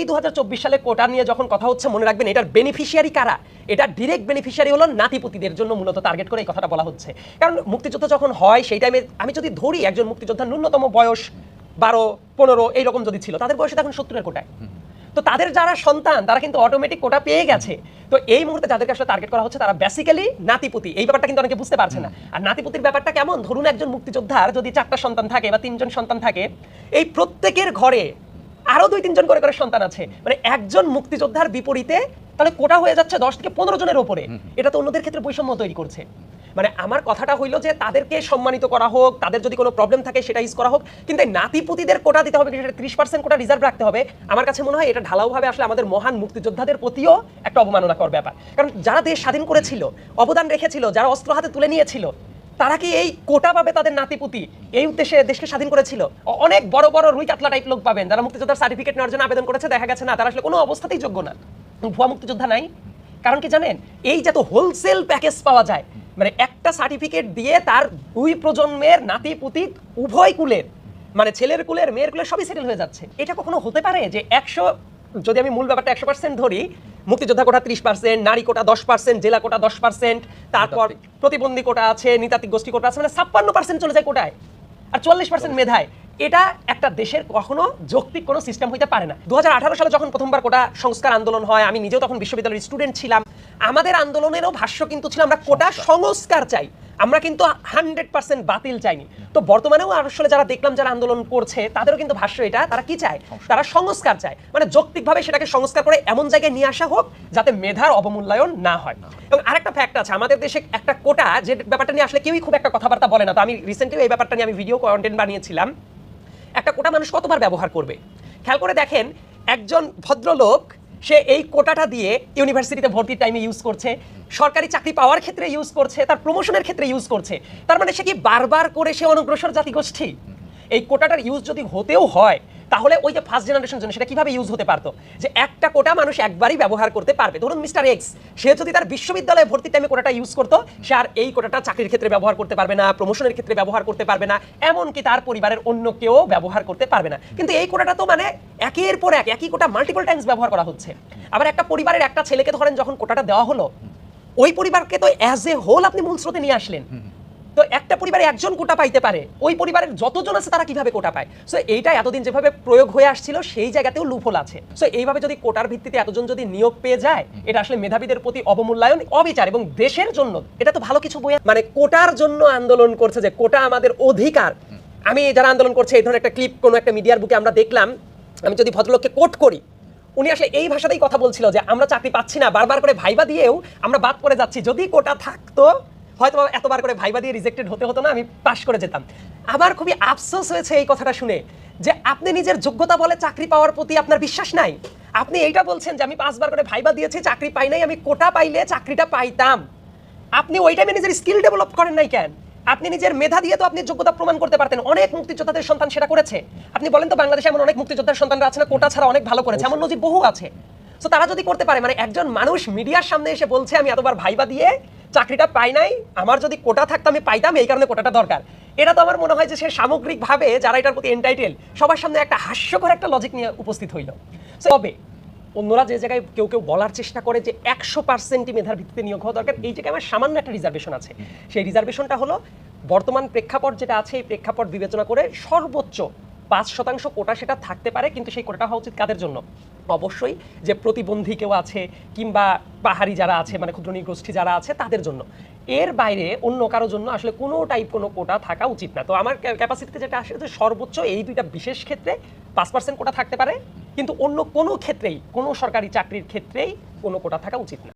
এই দু সালে কোটা নিয়ে যখন কথা হচ্ছে, মনে রাখবেন এটার বেনিফিশিয়ারি কারা? এটা ডিরেক্ট বেনিফিশিয়ারি হলো নাতিপুতিদের জন্য মূলত টার্গেট করে এই কথাটা বলা হচ্ছে। কারণ মুক্তিযুদ্ধ যখন হয়, সেই টাইমে আমি যদি ধরি একজন মুক্তিযোদ্ধার ন্যূনতম বয়স বারো, পনেরো, এইরকম যদি ছিল, তাদের বয়সে তখন সত্তরের কোটায়। তো তাদের যারা সন্তান, তারা কিন্তু অটোমেটিক কোটা পেয়ে গেছে। তো এই মুহূর্তে যাদেরকে আসলে টার্গেট করা হচ্ছে, তারা বেসিক্যালি নাতিপুতি। এই ব্যাপারটা কিন্তু অনেকে বুঝতে পারছে না। আর নাতিপুতির ব্যাপারটা কেমন? ধরুন একজন মুক্তিযোদ্ধার যদি চারটা সন্তান থাকে বা তিনজন সন্তান থাকে, এই প্রত্যেকের ঘরে আরও দুই তিনজন করে করে সন্তান আছে। মানে একজন মুক্তিযোদ্ধার বিপরীতে তাহলে কোটা হয়ে যাচ্ছে দশ থেকে পনেরো জনের ওপরে। এটা তো অন্যদের ক্ষেত্রে বৈষম্য তৈরি করছে। মানে আমার কথাটা হইল যে তাদেরকে সম্মানিত করা হোক তাদের যদি কোনো প্রবলেম থাকে সেটা ইউজ করা হোক কিন্তু নাতিপুতিদের কোটা দিতে হবে সেটা ত্রিশ পার্সেন্ট কোটা রিজার্ভ রাখতে হবে? আমার কাছে মনে হয় এটা ঢালাওভাবে আসলে আমাদের মহান মুক্তিযোদ্ধাদের প্রতিও একটা অবমাননাকর ব্যাপার। কারণ যারা দেশ স্বাধীন করেছিল অবদান রেখেছিল যারা অস্ত্র হাতে তুলে নিয়েছিল তারা কি এই কোটা পাবে তাদের নাতিপুতি? এই উদ্দেশ্যে দেশকে স্বাধীন করেছিল? অনেক বড় বড় রুই কাতলা টাইপ লোক পাবেন, যারা মুক্তিযোদ্ধার সার্টিফিকেট নেওয়ার জন্য আবেদন করেছে, দেখা গেছে না, তারা আসলে কোনো অবস্থাতেই যোগ্য না। ভুয়া মুক্তিযোদ্ধা নাই। কারণ কি জানেন? এই যত হোলসেল প্যাকেজ পাওয়া যায় মানে একটা সার্টিফিকেট দিয়ে তার দুই প্রজন্মের নাতিপুতি উভয় কুলের মানে ছেলের কুলের, মেয়ের কুলের সবই সেটেল হয়ে যাচ্ছে। এটা কখনো হতে পারে যে একশো, যদি আমি মূল ব্যাপারটা একশো পার্সেন্ট ধরি মুক্তিযোদ্ধা কোটা ত্রিশ পার্সেন্ট নারী কোটা দশ পার্সেন্ট জেলা কোটা দশ পার্সেন্ট তারপর প্রতিবন্ধী কোটা আছে নৃতাত্ত্বিক গোষ্ঠী কোটা আছে মানে ছাপ্পান্ন পার্সেন্ট চলে যায় কোটায়। আর চল্লিশ পার্সেন্ট মেধায়। এটা একটা দেশের কখনো যৌক্তিক কোনো সিস্টেম হইতে পারে না। দু হাজার আঠারো সালে যখন প্রথমবার কোটা সংস্কার আন্দোলন হয় আমি নিজেও তখন বিশ্ববিদ্যালয়ের স্টুডেন্ট ছিলাম। আমাদের আন্দোলনেরও ভাষ্য কিন্তু ছিল আমরা কোটা সংস্কার চাই। আমরা কিন্তু হান্ড্রেড পার্সেন্ট বাতিল চাইনি। তো বর্তমানেও আসলে যারা দেখলাম যারা আন্দোলন করছে তাদেরও কিন্তু ভাষ্য এটা তারা কি চায়? তারা সংস্কার চায়। মানে যৌক্তিকভাবে সেটাকে সংস্কার করে এমন জায়গায় নিয়ে আসা হোক যাতে মেধার অবমূল্যায়ন না হয়। এবং আরেকটা ফ্যাক্ট আছে আমাদের দেশে একটা কোটা যে ব্যাপারটা নিয়ে আসলে কেউই খুব একটা কথাবার্তা বলে না। তো আমি রিসেন্টলি এই ব্যাপারটা নিয়ে আমি ভিডিও কন্টেন্ট বানিয়েছিলাম। একটা কোটা মানুষ কতবার ব্যবহার করবে? খেয়াল করে দেখেন একজন ভদ্রলোক সে এই কোটাটা দিয়ে ইউনিভার্সিটিতে ভর্তির টাইমে ইউজ করছে, সরকারি চাকরি পাওয়ার ক্ষেত্রে ইউজ করছে, তার প্রমোশনের ক্ষেত্রে ইউজ করছে। তার মানে সে কি বারবার করে সে অনগ্রসর জাতিগোষ্ঠী? এই কোটাটার ইউজ যদি হতেও হয় তাহলে ওই যে ফার্স্ট জেনারেশন জন্য সেটা কীভাবে ইউজ হতে পারতো? যে একটা কোটা মানুষ একবারই ব্যবহার করতে পারবে। ধরুন মিস্টার এক্স সে যদি তার বিশ্ববিদ্যালয়ে ভর্তির টাইমে কোটাটা ইউজ করতো, সে আর এই কোটাটা চাকরির ক্ষেত্রে ব্যবহার করতে পারবে না প্রমোশনের ক্ষেত্রে ব্যবহার করতে পারবে না, এমনকি তার পরিবারের অন্য কেউ ব্যবহার করতে পারবে না। কিন্তু এই কোটাটা তো মানে একের পর এক, একই কোটা মাল্টিপল টাইমস ব্যবহার করা হচ্ছে। আবার একটা পরিবারের একটা ছেলেকে ধরেন যখন কোটাটা দেওয়া হলো, ওই পরিবারকে তো অ্যাজ এ হোল আপনি মূল স্রোতে নিয়ে আসলেন। তো একটা পরিবারে একজন কোটা পাইতে পারে। ওই পরিবারের যতজন আছে তারা কীভাবে কোটা পায়? সো এইটা এতদিন যেভাবে প্রয়োগ হয়ে আসছিল, সেই জায়গাতেও লুফল আছে। সো এইভাবে যদি কোটার ভিত্তিতে এতজন যদি নিয়োগ পেয়ে যায়, এটা আসলে মেধাবীদের প্রতি অবমূল্যায়ন, অবিচার এবং দেশের জন্য, এটা তো ভালো কিছু বই মানে কোটার জন্য আন্দোলন করছে যে কোটা আমাদের অধিকার। আমি যারা আন্দোলন করছে, এই ধরনের একটা ক্লিপ কোনো একটা মিডিয়ার বুকে আমরা দেখলাম, আমি যদি ভদ্রলোককে কোট করি, উনি আসলে এই ভাষাতেই কথা বলছিল যে আমরা চাকরি পাচ্ছি না, বারবার করে ভাইবা দিয়েও আমরা বাদ করে যাচ্ছি। যদি কোটা থাকতো হয়তো এতবার করে ভাইবা দিয়ে রিজেক্টেড হতে হতো না, আমি পাশ করে যেতাম। আমার খুবই আফসোস হয়েছে এই কথাটা শুনে যে আপনি নিজের যোগ্যতা বলে চাকরি পাওয়ার প্রতি আপনার বিশ্বাস নাই। আপনি এইটা বলছেন যে আমি পাঁচবার করে ভাইবা দিয়েছি, চাকরি পাই নাই, আমি কোটা পাইলে চাকরিটা পাইতাম। আপনি ওই টাইমে নিজের স্কিল ডেভেলপ করেন নাই কেন? আপনি নিজের মেধা দিয়ে তো আপনি যোগ্যতা প্রমাণ করতে পারতেন। অনেক মুক্তিযোদ্ধাদের সন্তান সেটা করেছে। আপনি বলেন তো বাংলাদেশে এমন অনেক মুক্তিযোদ্ধার সন্তানরা আছে না, কোটা ছাড়া অনেক ভালো করেছে, এমন নজির বহু আছে। তো তারা যদি করতে পারে মানে একজন মানুষ মিডিয়ার সামনে এসে বলছে, আমি এতবার ভাইবা দিয়ে চাকরিটা পাই নাই, আমার যদি কোটা থাকতো আমি পাইতাম, এই কারণে কোটাটা দরকার। এটা তো আমার মনে হয় যে সে সামগ্রিকভাবে যারা এটার প্রতি এন্টাইটেল সবার সামনে একটা হাস্যকর একটা লজিক নিয়ে উপস্থিত হইল। তবে অন্যরা যে জায়গায় কেউ কেউ বলার চেষ্টা করে যে একশো পার্সেন্টই মেধার ভিত্তিতে নিয়োগ হওয়া দরকার এই জায়গায় আমার সামান্য একটা রিজার্ভেশন আছে। সেই রিজার্ভেশনটা হলো বর্তমান প্রেক্ষাপট যেটা আছে, এই প্রেক্ষাপট বিবেচনা করে সর্বোচ্চ পাঁচ শতাংশ কোটা সেটা থাকতে পারে, কিন্তু সেই কোটাটা হওয়া উচিত কাদের জন্য? অবশ্যই যে প্রতিবন্ধী কেউ আছে কিংবা পাহাড়ি যারা আছে মানে ক্ষুদ্র গোষ্ঠী যারা আছে, তাদের জন্য। এর বাইরে অন্য কারও জন্য আসলে কোনো টাইপ কোনো কোটা থাকা উচিত না। তো আমার ক্যাপাসিটিতে যেটা আসে, যে সর্বোচ্চ এই দুইটা বিশেষ ক্ষেত্রে পাঁচ পার্সেন্ট কোটা থাকতে পারে, কিন্তু অন্য কোনো ক্ষেত্রেই, কোনো সরকারি চাকরির ক্ষেত্রেই কোনো কোটা থাকা উচিত না।